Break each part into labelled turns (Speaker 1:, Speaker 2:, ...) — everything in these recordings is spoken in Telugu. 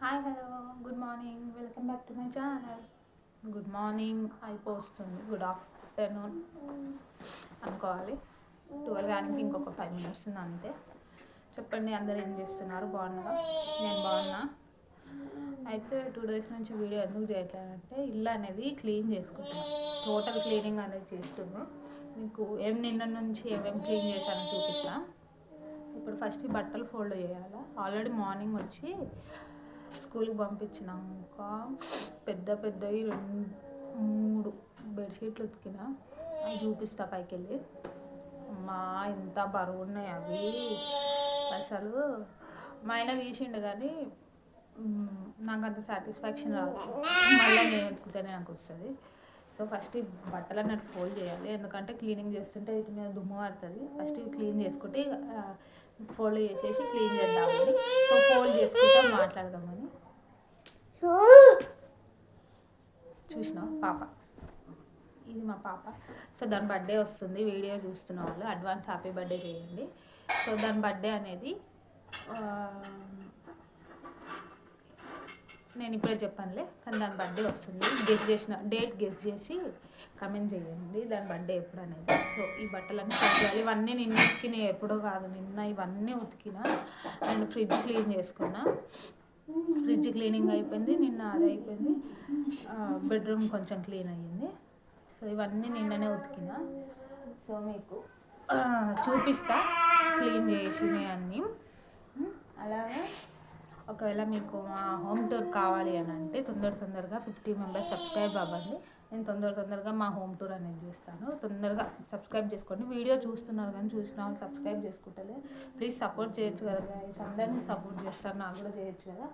Speaker 1: Hi hello good morning welcome back to my channel good morning అయిపోతుంది గుడ్ ఆఫ్టర్నూన్ అనుకోవాలి. ట్వెల్వ్ కానీ ఇంకొక ఫైవ్ మినిట్స్ ఉంది అంతే. చెప్పండి అందరు ఏం చేస్తున్నారు? బాగున్నారా? నేను బాగున్నా. అయితే టూ డేస్ నుంచి వీడియో ఎందుకు చేయట్లేదంటే ఇల్లు అనేది క్లీన్ చేసుకుంటాను టోటల్ క్లీనింగ్ అనేది చేస్తున్నాను మీకు ఏం నిన్న నుంచి ఏమేమి క్లీన్ చేశానో చూపిస్తాను ఇప్పుడు ఫస్ట్ బట్టలు ఫోల్డ్ చేయాలా? ఆల్రెడీ మార్నింగ్ వచ్చి స్కూల్కి పంపించినాక పెద్ద పెద్దవి రెండు మూడు బెడ్షీట్లు ఉతికిన అవి చూపిస్తా పైకి వెళ్ళి అమ్మా ఎంత బరువు ఉన్నాయి అవి. అసలు మా ఆయన తీసిండు కానీ నాకు అంత సాటిస్ఫాక్షన్ రాదు. మళ్ళీ నేను ఎత్తుకుతేనే నాకు వస్తుంది. సో ఫస్ట్ ఈ బట్టలు అన్నట్టు ఫోల్డ్ చేయాలి. ఎందుకంటే క్లీనింగ్ చేస్తుంటే వీటి మీద దుమ్ము పడుతుంది. ఫస్ట్ ఇవి క్లీన్ చేసుకుంటే ఫోల్డ్ చేసేసి క్లీన్ చేద్దామని. సో ఫోల్డ్ చేసుకుంటాం మాట్లాడదామని. చూసిన పాప. ఇది మా పాప. సో దాని బర్త్డే వస్తుంది వీడియో చూస్తున్న వాళ్ళు. అడ్వాన్స్ హ్యాపీ బర్త్డే చేయండి. సో దాని బర్త్డే అనేది నేను ఇప్పుడే చెప్పానులే కానీ దాని బర్త్డే వస్తుంది. గెస్ చేసిన డేట్ గెస్ చేసి కమెంట్ చేయండి దాని బర్త్డే ఎప్పుడు అనేది సో ఈ బట్టలన్నీ కట్టాలి ఇవన్నీ నిన్న ఉతికినాయి ఎప్పుడో కాదు నిన్న ఇవన్నీ ఉతికిన అండ్ ఫ్రిడ్జ్ క్లీన్ చేసుకున్నా. ఫ్రిడ్జ్ క్లీనింగ్ అయిపోయింది నిన్న అది అయిపోయింది. బెడ్రూమ్ కొంచెం క్లీన్ అయ్యింది. సో ఇవన్నీ నిన్ననే ఉతికిన. సో మీకు చూపిస్తా. క్లీన్ చేసినవి అన్నీ. అలాగే. ఒకవేళ మీకు మా హోమ్ టూర్ కావాలి అని అంటే తొందర తొందరగా ఫిఫ్టీ మెంబర్స్ సబ్స్క్రైబ్ అవ్వండి. నేను తొందర తొందరగా మా హోమ్ టూర్ అనేది చేస్తాను. తొందరగా సబ్స్క్రైబ్ చేసుకోండి. వీడియో చూస్తున్నారు కానీ చూసిన వాళ్ళు సబ్స్క్రైబ్ చేసుకుంటలే ప్లీజ్ సపోర్ట్ చేయొచ్చు కదా guys. అందరినీ సపోర్ట్ చేస్తారు. నాకు కూడా చేయొచ్చు కదా.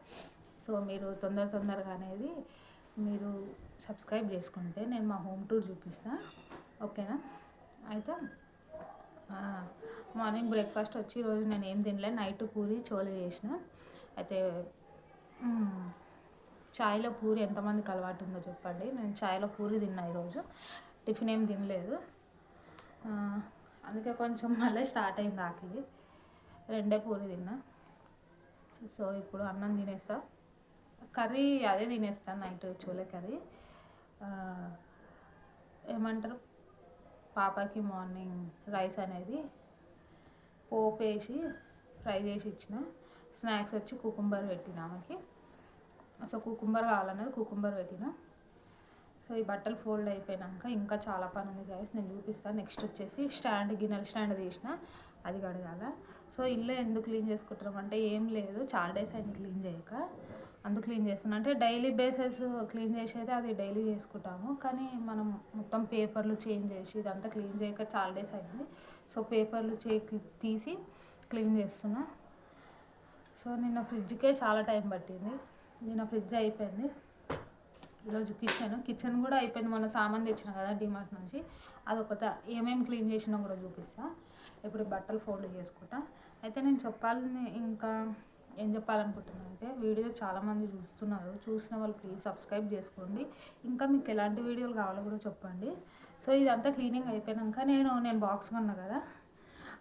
Speaker 1: సో మీరు తొందర తొందరగా అనేది మీరు సబ్స్క్రైబ్ చేసుకుంటే నేను మా హోమ్ టూర్ చూపిస్తాను ఓకేనా? అయితే మార్నింగ్ బ్రేక్ఫాస్ట్ వచ్చి ఈరోజు నేను ఏం తినలే. నైట్ పూరి చోలే చేసిన. అయితే చాయ్లో పూరి ఎంతమందికి అలవాటు ఉందో చెప్పండి. నేను చాయ్లో పూరి తిన్నా ఈరోజు. టిఫిన్ ఏం తినలేదు. అందుకే కొంచెం మళ్ళీ స్టార్ట్ అయింది ఆకలి. రెండే పూరి తిన్నా. సో ఇప్పుడు అన్నం తినేస్తా. కర్రీ అదే తినేస్తాను నైట్ చూలే కర్రీ. ఏమంటారు? పాపకి మార్నింగ్ రైస్ అనేది పోపు వేసి ఫ్రై చేసి ఇచ్చిన. స్నాక్స్ వచ్చి కుకుంబర్ పెట్టిన ఆమెకి. సో కుకుంబర్ కావాలనేది కుకుంబర్ పెట్టిన. సో ఈ బట్టలు ఫోల్డ్ అయిపోయినాక ఇంకా చాలా పని ఉంది గాయస్ నేను చూపిస్తాను నెక్స్ట్ వచ్చేసి స్టాండ్ గిన్నెల స్టాండ్ తీసిన అది కడగాల. సో ఇల్లు ఎందుకు క్లీన్ చేసుకుంటున్నాం అంటే ఏం లేదు చాలా డేస్ అయింది క్లీన్ చేయక. అందుకు క్లీన్ చేస్తున్నాను అంటే డైలీ బేసెస్ క్లీన్ చేసేది అది డైలీ చేసుకుంటాము. కానీ మనం మొత్తం పేపర్లు చేంజ్ చేసి ఇదంతా క్లీన్ చేయక చాలా డేస్ అయింది. సో పేపర్లు చే తీసి క్లీన్ చేస్తున్నా. సో నిన్న ఫ్రిడ్జ్కే చాలా టైం పట్టింది. నిన్న ఫ్రిడ్జ్ అయిపోయింది. ఈరోజు కిచెన్. కిచెన్ కూడా అయిపోయింది. మొన్న సామాన్ తెచ్చిన కదా డిమార్ట్ నుంచి. అదొకట ఏమేమి క్లీన్ చేసినా కూడా చూపిస్తా. ఇప్పుడు బట్టలు ఫోల్డ్ చేసుకుంటా. అయితే నేను చెప్పాలని ఇంకా ఏం చెప్పాలనుకుంటున్నాను అంటే వీడియో చాలామంది చూస్తున్నారు. చూసిన వాళ్ళు ప్లీజ్ సబ్స్క్రైబ్ చేసుకోండి. ఇంకా మీకు ఎలాంటి వీడియోలు కావాలో కూడా చెప్పండి. సో ఇదంతా క్లీనింగ్ అయిపోయాక నేను నేను బాక్స్ కొన్నా కదా.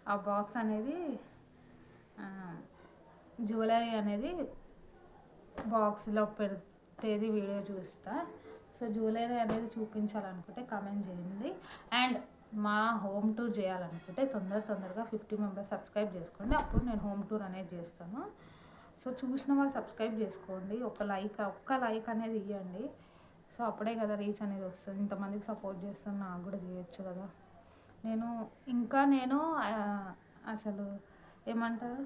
Speaker 1: ఆ బాక్స్ అనేది జ్యువెలరీ అనేది బాక్స్లో పెట్టేది వీడియో చూస్తా. సో జ్యువెలరీ అనేది చూపించాలనుకుంటే కామెంట్ చేయండి. అండ్ మా హోమ్ టూర్ చేయాలనుకుంటే తొందర తొందరగా ఫిఫ్టీ మెంబర్స్ సబ్స్క్రైబ్ చేసుకోండి. అప్పుడు నేను హోమ్ టూర్ అనేది చేస్తాను. సో చూసిన వాళ్ళు సబ్స్క్రైబ్ చేసుకోండి. ఒక లైక్ ఒక్క లైక్ అనేది ఇవ్వండి సో అప్పుడే కదా రీచ్ అనేది వస్తుంది. ఇంతమందికి సపోర్ట్ చేస్తాను నాకు కూడా చేయొచ్చు కదా. నేను ఇంకా నేను అసలు ఏమంటారు?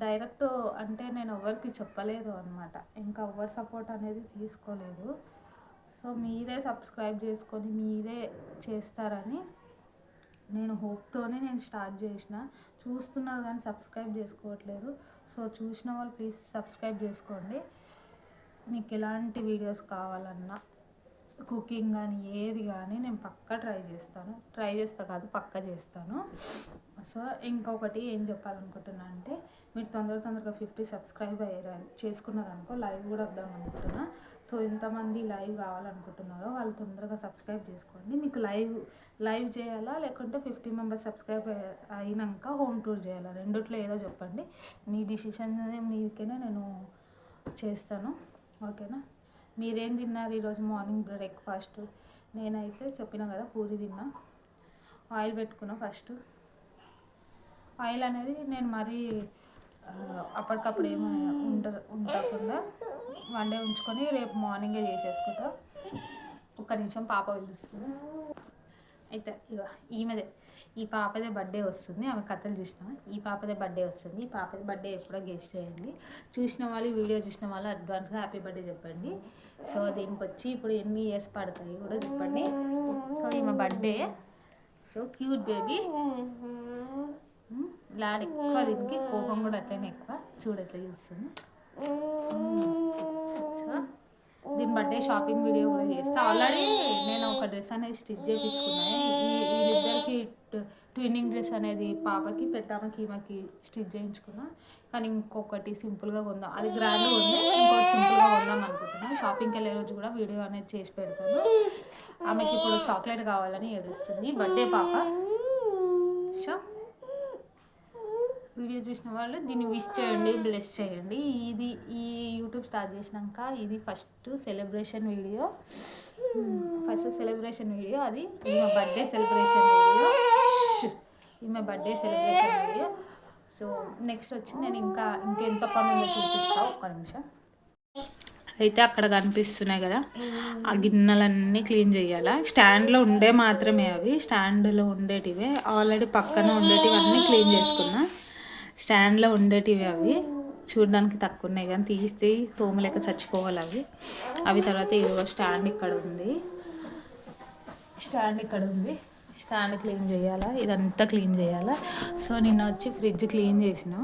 Speaker 1: డైరెక్ట్ అంటే నేను ఎవరికి చెప్పలేదు అనమాట ఇంకా ఎవరి సపోర్ట్ అనేది తీసుకోలేదు. సో మీరే సబ్స్క్రైబ్ చేసుకొని మీరే చేస్తారని నేను హోప్తోనే నేను స్టార్ట్ చేసిన. చూస్తున్నారు కానీ సబ్స్క్రైబ్ చేసుకోవట్లేదు. సో చూసిన వాళ్ళు ప్లీజ్ సబ్స్క్రైబ్ చేసుకోండి. మీకు ఎలాంటి వీడియోస్ కావాలన్నా. కుకింగ్ కానీ ఏది కానీ నేను పక్కా ట్రై చేస్తాను. ట్రై చేస్తా కాదు పక్కా చేస్తాను. సో ఇంకొకటి ఏం చెప్పాలనుకుంటున్నా అంటే మీరు తొందర తొందరగా ఫిఫ్టీ సబ్స్క్రైబ్ అయ్యారు చేసుకున్నారనుకో లైవ్ కూడా వద్దాం అనుకుంటున్నా సో ఎంతమంది లైవ్ కావాలనుకుంటున్నారో వాళ్ళు తొందరగా సబ్స్క్రైబ్ చేసుకోండి. మీకు లైవ్ లైవ్ చేయాలా లేకుంటే ఫిఫ్టీ మెంబర్స్ సబ్స్క్రైబ్ అయినాక హోమ్ టూర్ చేయాలా? రెండిట్లో ఏదో చెప్పండి. మీ డిసిషన్ మీదకనే నేను చేస్తాను. ఓకేనా? మీరేం తిన్నారు ఈరోజు మార్నింగ్ బ్రేక్ఫాస్ట్ నేనైతే చెప్పిన కదా పూరి తిన్నా. ఆయిల్ పెట్టుకున్నా ఫస్ట్. ఆయిల్ అనేది నేను మరీ అప్పటికప్పుడు ఏమి ఉండ ఉండకుండా వన్ డే ఉంచుకొని రేపు మార్నింగే చేసేసుకుంటా. ఒక్క నిమిషం పాప పిలుస్తుంది. అయితే ఇక ఈమెదే. ఈ పాపదే బర్త్డే వస్తుంది ఆమె కథలు చూసిన ఈ పాపదే బర్త్డే వస్తుంది ఈ పాపది బర్త్డే ఎప్పుడో గెస్ట్ చేయండి. చూసిన వాళ్ళు ఈ వీడియో చూసిన వాళ్ళు అడ్వాన్స్గా హ్యాపీ బర్త్డే చెప్పండి. సో దీనికి వచ్చి ఇప్పుడు ఎన్ని ఇయర్స్ పడతాయి కూడా చెప్పండి. సో ఈమె బర్త్డే సో క్యూట్ బేబీ లాడ్ ఎక్కువ దీనికి కోపం కూడా అట్లనే ఎక్కువ. చూడట్లే చూస్తుంది. సో దీని బర్త్డే షాపింగ్ వీడియో కూడా చేస్తా. ఆల్రెడీ నేను ఒక డ్రెస్ అనేది స్టిచ్ చేయించుకున్నాను ఈ వీళ్ళిద్దరికి ట్విన్నింగ్ డ్రెస్ అనేది పాపకి పెద్దమ్మకి ఈమెకి స్టిచ్ చేయించుకున్నా. కానీ ఇంకొకటి సింపుల్గా కొందాం. అది గ్రాండ్ ఉంది. ఇంకోటి సింపుల్గా కొందాం అనుకుంటున్నాను షాపింగ్కి వెళ్ళే రోజు కూడా వీడియో అనేది చేసి పెడతాను. ఆమెకి ఇప్పుడు చాక్లెట్ కావాలని ఏడుస్తుంది. బర్త్డే పాప సో వీడియో చూసిన వాళ్ళు దీన్ని విష్ చేయండి బ్లెస్ చేయండి. ఇది ఈ యూట్యూబ్ స్టార్ట్ చేసినాక ఇది first celebration video first celebration video అది ఈమె బర్త్డే సెలబ్రేషన్ వీడియో ఈమె birthday celebration video so next వచ్చి నేను ఇంకా ఇంకెంత పనులు ఉందో చూపిస్తా? ఒక్క నిమిషం. అయితే అక్కడ కనిపిస్తున్నాయి కదా. ఆ గిన్నెలన్నీ క్లీన్ చేయాలా? స్టాండ్లో ఉండే మాత్రమే అవి. స్టాండ్లో ఉండేటివే. ఆల్రెడీ పక్కన ఉండేటివి అన్నీ క్లీన్ చేసుకున్నా. స్టాండ్లో ఉండేటివి అవి. చూడడానికి తక్కువ ఉన్నాయి కానీ తీస్తే తోమలేక చచ్చిపోవాలి అవి. అవి తర్వాత ఇదిగో స్టాండ్ ఇక్కడ ఉంది. స్టాండ్ ఇక్కడ ఉంది. స్టాండ్ క్లీన్ చేయాలా? ఇదంతా క్లీన్ చేయాలా? సో నిన్న వచ్చి ఫ్రిడ్జ్ క్లీన్ చేసిన.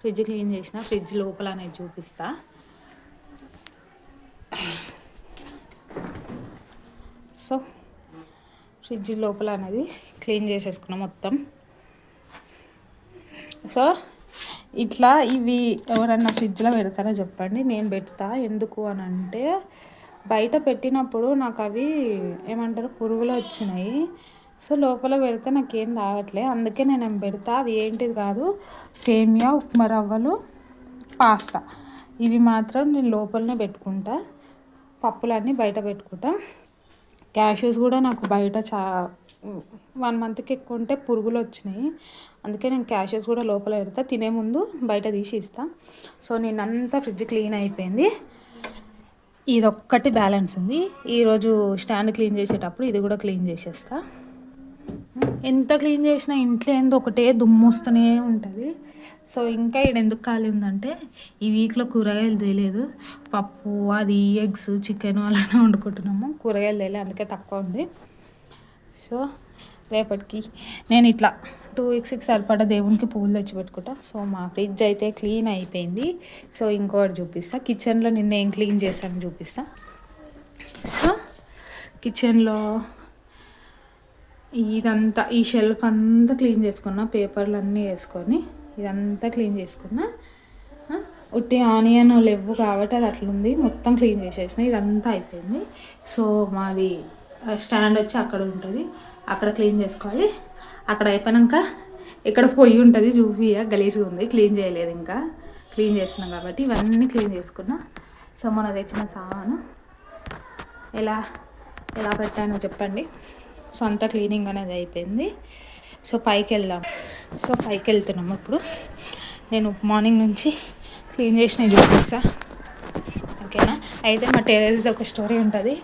Speaker 1: ఫ్రిడ్జ్ క్లీన్ చేసిన ఫ్రిడ్జ్ లోపల అనేది చూపిస్తా. సో ఫ్రిడ్జ్ లోపల అనేది క్లీన్ చేసేసుకున్నాం మొత్తం. సో ఇట్లా ఇవి ఎవరన్నా ఫ్రిడ్జ్లో పెడతారో చెప్పండి. నేను పెడతా. ఎందుకు అని అంటే బయట పెట్టినప్పుడు నాకు అవి ఏమంటారు? పురుగులు వచ్చినాయి. సో లోపల పెడితే నాకేం రావట్లే. అందుకే నేను ఏం పెడతా. అవి ఏంటిది కాదు? సేమియా ఉప్మా రవ్వలు పాస్తా. ఇవి మాత్రం నేను లోపలనే పెట్టుకుంటా. పప్పులన్నీ బయట పెట్టుకుంటా. క్యాషెస్ కూడా నాకు బయట చా వన్ మంత్కి ఎక్కువ ఉంటే పురుగులు వచ్చినాయి. అందుకే నేను క్యాషెస్ కూడా లోపల పెడతా తినే ముందు బయట తీసి ఇస్తా. సో నేనంతా ఫ్రిడ్జ్ క్లీన్ అయిపోయింది. ఇది ఒక్కటి బ్యాలెన్స్ ఉంది. ఈరోజు స్టాండ్ క్లీన్ చేసేటప్పుడు ఇది కూడా క్లీన్ చేసేస్తా. ఎంత క్లీన్ చేసినా ఇంట్లో ఏందో ఒకటే దుమ్ము వస్తూనే ఉంటుంది. సో ఇంకా ఇక్కడ ఎందుకు కాలేదంటే ఈ వీక్లో కూరగాయలు తేలేదు. పప్పు అది ఎగ్స్ చికెన్ అలానే వండుకుంటున్నాము. కూరగాయలు తేలే అందుకే తక్కువ ఉంది. సో రేపటికి నేను ఇట్లా టూ వీక్స్కి సరిపడా దేవునికి పూలు తెచ్చి పెట్టుకుంటా. సో మా ఫ్రిడ్జ్ అయితే క్లీన్ అయిపోయింది. సో ఇంకోటి చూపిస్తా. కిచెన్లో నిన్న ఏం క్లీన్ చేశాను చూపిస్తా. కిచెన్లో ఇదంతా ఈ షెల్ఫ్ అంతా క్లీన్ చేసుకున్నా పేపర్లు అన్నీ వేసుకొని ఇదంతా క్లీన్ చేసుకున్నా. ఒట్టి ఉట్టి ఆనియన్ లేవు కాబట్టి అది అట్లుంది. మొత్తం క్లీన్ చేసేసిన. ఇదంతా అయిపోయింది. సో మాది స్టాండ్ వచ్చి అక్కడ ఉంటుంది. అక్కడ క్లీన్ చేసుకోవాలి. అక్కడ అయిపోయాక ఇక్కడ పొయ్యి ఉంటుంది. చూపియ గలీజ్గా ఉంది. క్లీన్ చేయలేదు ఇంకా. క్లీన్ చేస్తున్నాం కాబట్టి ఇవన్నీ క్లీన్ చేసుకున్నా. సో మన తెచ్చిన సామాను ఎలా ఎలా పెట్టానో చెప్పండి. సో అంతా క్లీనింగ్ అనేది అయిపోయింది. సో పైకి వెళ్దాం. సో పైకి వెళ్తున్నాం ఇప్పుడు. నేను మార్నింగ్ నుంచి క్లీన్ చేసిన చూపిస్తా. ఓకేనా? అయితే మా టెరెస్ ఒక స్టోరీ ఉంటుంది.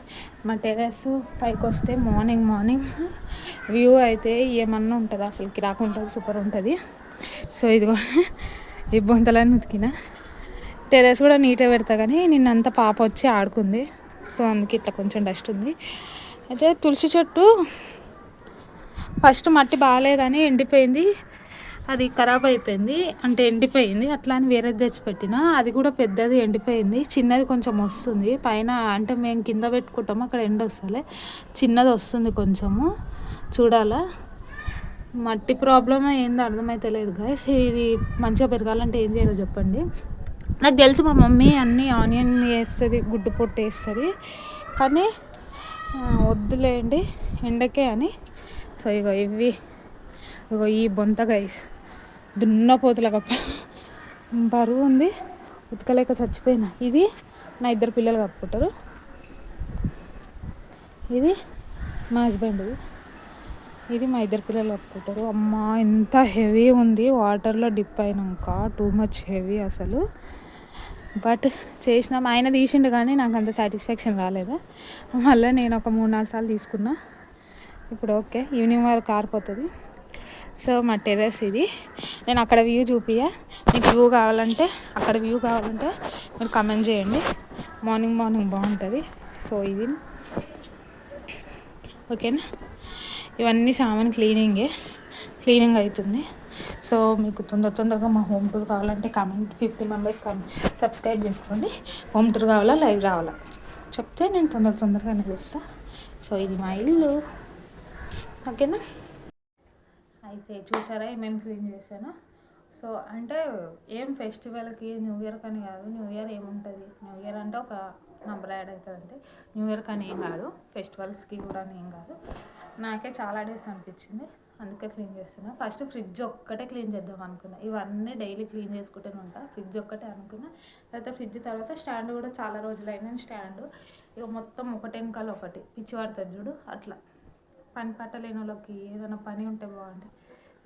Speaker 1: మా టెరెస్ పైకి వస్తే మార్నింగ్ మార్నింగ్ వ్యూ అయితే ఏమన్నా ఉంటుంది? అసలు కిరాకు ఉంటుంది సూపర్ ఉంటుంది. సో ఇదిగో ఈ బొంతలని ఉతికిన. టెరెస్ కూడా నీట్గా పెడతా కానీ నిన్నంత పాప వచ్చి ఆడుకుంది. సో అందుకే ఇట్లా కొంచెం డస్ట్ ఉంది. అయితే తులసి చెట్టు ఫస్ట్ మట్టి బాగాలేదని ఎండిపోయింది. అది ఖరాబ్ అయిపోయింది. అంటే ఎండిపోయింది. అట్లా అని వేరేది తెచ్చిపెట్టిన. అది కూడా పెద్దది ఎండిపోయింది. చిన్నది కొంచెం వస్తుంది. పైన అంటే మేము కింద పెట్టుకుంటాము. అక్కడ ఎండ వస్తలే. చిన్నది వస్తుంది కొంచెము. చూడాలా? మట్టి ప్రాబ్లమ్ ఏందో అర్థమైతలేదు గాయస్ ఇది మంచిగా పెరగాలంటే ఏం చేయాలో చెప్పండి. నాకు తెలుసు మా మమ్మీ అన్నీ ఆనియన్ వేస్తుంది గుడ్డు పొట్టు వేస్తుంది. కానీ వద్దులేండి ఎండకే అని. సో ఇగో ఇవి ఇగో ఈ బొంతకాయ దున్నపోతుల గప్ప. బరువు ఉంది ఉతకలేక చచ్చిపోయిన. ఇది నా ఇద్దరు పిల్లలు కప్పుకుంటారు. ఇది మా హస్బెండ్ ఇది మా ఇద్దరు పిల్లలు కప్పుకుంటారు. అమ్మ ఎంత హెవీ ఉంది. వాటర్లో డిప్ అయినాక టూ మచ్ హెవీ అసలు. బట్ చేసినాం ఆయన తీసిండు కానీ నాకు అంత సాటిస్ఫాక్షన్ రాలేదు. మళ్ళీ నేను ఒక మూడు నాలుగు సార్లు తీసుకున్నా. ఇప్పుడు ఓకే ఈవినింగ్ వరకు కారిపోతుంది సో మా టెర్రస్ ఇది. నేను అక్కడ వ్యూ చూపియా మీకు వ్యూ కావాలంటే అక్కడ వ్యూ కావాలంటే మీరు కమెంట్ చేయండి. మార్నింగ్ మార్నింగ్ బాగుంటుంది. సో ఇది. ఓకేనా? ఇవన్నీ సామాన్ క్లీనింగే. క్లీనింగ్ అవుతుంది సో మీకు తొందర తొందరగా మా హోమ్ టూర్ కావాలంటే కమెంట్ ఫిఫ్టీ మెంబర్స్ సబ్స్క్రైబ్ చేసుకోండి. హోమ్ టూర్ కావాలా లైవ్ రావాలా? చెప్తే నేను తొందర తొందరగా చూస్తా సో ఇది మా ఇల్లు. ఓకేనా? అయితే చూసారా ఏమేమి క్లీన్ చేశాను? సో అంటే ఏం ఫెస్టివల్కి న్యూ ఇయర్ కానీ కాదు న్యూ ఇయర్ ఏముంటుంది? న్యూ ఇయర్ అంటే ఒక నంబర్ యాడ్ అవుతుంది అంతే న్యూ ఇయర్ కానీ ఏం కాదు ఫెస్టివల్స్కి కూడా ఏం కాదు. నాకే చాలా డేస్ అనిపించింది. అందుకే క్లీన్ చేస్తున్నా. ఫస్ట్ ఫ్రిడ్జ్ ఒక్కటే క్లీన్ చేద్దాం అనుకున్నా. ఇవన్నీ డైలీ క్లీన్ చేసుకుంటూనే ఉంటా. ఫ్రిడ్జ్ ఒక్కటే అనుకున్నా. తర్వాత ఫ్రిడ్జ్ తర్వాత స్టాండ్ కూడా చాలా రోజులు అయినా స్టాండ్. ఇక మొత్తం ఒకటి ఒకటి. పిచ్చి పడుతుంది చూడు. అట్లా. పని పట్టలేని వాళ్ళకి ఏదైనా పని ఉంటే బాగుంటుంది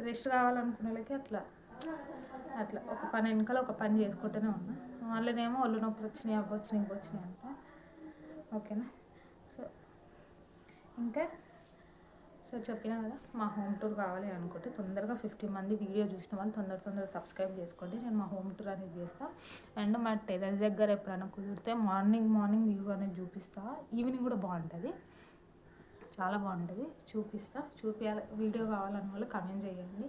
Speaker 1: రెస్ట్ కావాలనుకునే వాళ్ళకి అట్లా. అట్లా. ఒక పని వెనకాల ఒక పని చేసుకుంటూనే ఉన్నా. మళ్ళీనేమో ఒళ్ళు నొప్పి వచ్చినాయి అవ్వచ్చినాయి వచ్చినాయి అంట. ఓకేనా? సో ఇంకా? సో చెప్పినా కదా మా హోమ్ టూర్ కావాలి అనుకుంటే తొందరగా ఫిఫ్టీ మంది వీడియో చూసిన వాళ్ళు తొందర తొందర సబ్స్క్రైబ్ చేసుకోండి. నేను మా హోమ్ టూర్ అనేది చేస్తాను అండ్ మా టెరెస్ దగ్గర ఎప్పుడైనా కుదిరితే మార్నింగ్ మార్నింగ్ వ్యూ అనేది చూపిస్తా. ఈవినింగ్ కూడా బాగుంటుంది. చాలా బాగుంటుంది. చూపిస్తా. చూపించాలి వీడియో కావాలన్న వాళ్ళు కమెంట్ చేయండి.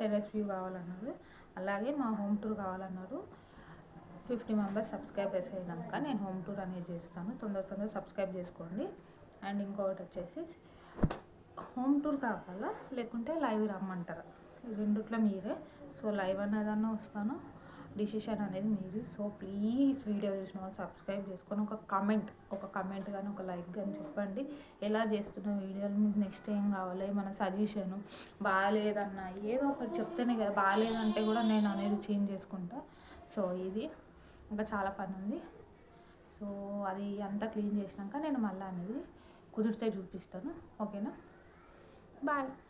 Speaker 1: టెరెస్ వ్యూ కావాలన్నారు. అలాగే మా హోమ్ టూర్ కావాలన్నారు. ఫిఫ్టీ మెంబర్స్ సబ్స్క్రైబ్ అయినాక నేను హోమ్ టూర్ అనేది చేస్తాను. తొందర తొందర సబ్స్క్రైబ్ చేసుకోండి. అండ్ ఇంకొకటి వచ్చేసి హోమ్ టూర్ కావాలా? లేకుంటే లైవ్ రమ్మంటారా? రెండుట్లో రెండిట్లో మీరే. సో లైవ్ అనేదన్నా వస్తాను. డిసిషన్ అనేది మీది. సో ప్లీజ్ వీడియో చూసిన వాళ్ళు సబ్స్క్రైబ్ చేసుకొని ఒక కమెంట్ ఒక కమెంట్ కానీ ఒక లైక్ కానీ చెప్పండి. ఎలా చేస్తున్న వీడియోలు? మీకు నెక్స్ట్ ఏం కావాలి? మన సజెషన్? బాగాలేదన్నా ఏదో ఒకటి చెప్తేనే కదా. బాగాలేదంటే కూడా నేను అనేది చేంజ్ చేసుకుంటా. సో ఇది. ఇంకా చాలా పని ఉంది. సో అది అంతా క్లీన్ చేసినాక నేను మళ్ళీ అనేది కుదిరితే చూపిస్తాను. ఓకేనా? Bye.